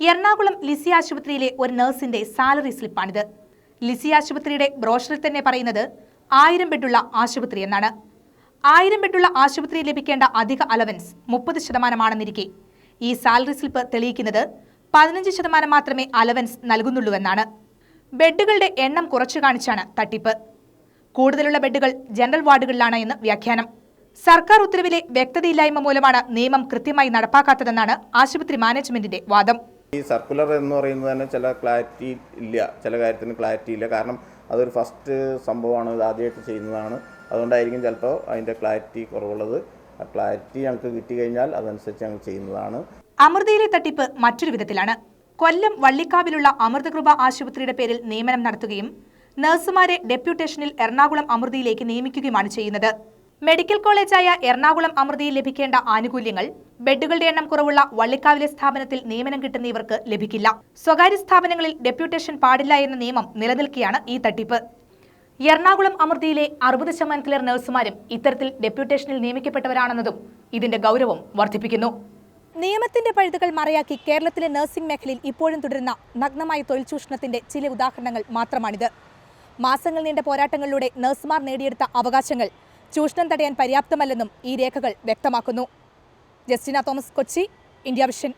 എറണാകുളം ലിസി ആശുപത്രിയിലെ ഒരു നഴ്സിന്റെ സാലറി സ്ലിപ്പാണിത്. ലിസി ആശുപത്രിയുടെ ബ്രോഷറിൽ തന്നെ പറയുന്നത് ആയിരം ബെഡുള്ള ആശുപത്രി എന്നാണ്. ആയിരം ബെഡുള്ള ആശുപത്രിയിൽ ലഭിക്കേണ്ട അധിക അലവൻസ് മുപ്പത് ശതമാനമാണെന്നിരിക്കെ. ഈ സാലറി സ്ലിപ്പ് തെളിയിക്കുന്നത് പതിനഞ്ച് ശതമാനം മാത്രമേ അലവൻസ് നൽകുന്നുള്ളൂവെന്നാണ് ബെഡുകളുടെ എണ്ണം കുറച്ചു കാണിച്ചാണ് തട്ടിപ്പ്. കൂടുതലുള്ള ബെഡുകൾ ജനറൽ വാർഡുകളിലാണ് എന്ന് വ്യാഖ്യാനം. സർക്കാർ ഉത്തരവിലെ വ്യക്തതയില്ലായ്മ മൂലമാണ് നിയമം കൃത്യമായി നടപ്പാക്കാത്തതെന്നാണ് ആശുപത്രി മാനേജ്മെന്റിന്റെ വാദം. ഈ സർക്കുലർ എന്ന് പറയുന്നത് തന്നെ ചില ക്ലാരിറ്റി ഇല്ല ചില കാര്യത്തിന് ക്ലാരിറ്റി ഇല്ല. കാരണം അതൊരു ഫസ്റ്റ് സംഭവമാണ് ഇത് ആദ്യമായിട്ട് ചെയ്യുന്നതാണ്. അതുകൊണ്ടായിരിക്കും ചിലപ്പോൾ അതിന്റെ ക്ലാരിറ്റി കുറവുള്ളത്. ആ ക്ലാരിറ്റി ഞങ്ങൾക്ക് കിട്ടിക്കഴിഞ്ഞാൽ അതനുസരിച്ച് ഞങ്ങൾ ചെയ്യുന്നതാണ്. അമൃതയിലെ തട്ടിപ്പ് മറ്റൊരു വിധത്തിലാണ്. കൊല്ലം വള്ളിക്കാവിലുള്ള അമൃതകൃപ ആശുപത്രിയുടെ പേരിൽ നിയമനം നടത്തുകയും നഴ്സുമാരെ ഡെപ്യൂട്ടേഷനിൽ എറണാകുളം അമൃതയിലേക്ക് നിയമിക്കുകയുമാണ് ചെയ്യുന്നത്. മെഡിക്കൽ കോളേജായ എറണാകുളം അമൃതിയിൽ ലഭിക്കേണ്ട ആനുകൂല്യങ്ങൾ ബെഡുകളുടെ എണ്ണം കുറവുള്ള വള്ളിക്കാവിലെ സ്ഥാപനത്തിൽ നിയമനം കിട്ടുന്ന ഇവർക്ക് ലഭിക്കില്ല. സ്വകാര്യ സ്ഥാപനങ്ങളിൽ ഡെപ്യൂട്ടേഷൻ പാടില്ല എന്ന നിയമം നിലനിൽക്കെയാണ് ഈ തട്ടിപ്പ്. എറണാകുളം അമൃതിയിലെ അറുപത് ശതമാനത്തിലേറെ നഴ്സുമാരും ഇത്തരത്തിൽ ഡെപ്യൂട്ടേഷനിൽ നിയമിക്കപ്പെട്ടവരാണെന്നതും ഇതിന്റെ ഗൗരവം വർദ്ധിപ്പിക്കുന്നു. നിയമത്തിന്റെ പഴുതുകൾ മറയാക്കി കേരളത്തിലെ നഴ്സിംഗ് മേഖലയിൽ ഇപ്പോഴും തുടരുന്ന നഗ്നമായ തൊഴിൽ ചൂഷണത്തിന്റെ ചില ഉദാഹരണങ്ങൾ മാത്രമാണിത്. മാസങ്ങൾ നീണ്ട പോരാട്ടങ്ങളിലൂടെ നഴ്സുമാർ നേടിയെടുത്ത അവകാശങ്ങൾ ചൂഷണം തടയാൻ പര്യാപ്തമല്ലെന്നും ഈ രേഖകൾ വ്യക്തമാക്കുന്നു. Justina Thomas Kochi India vision.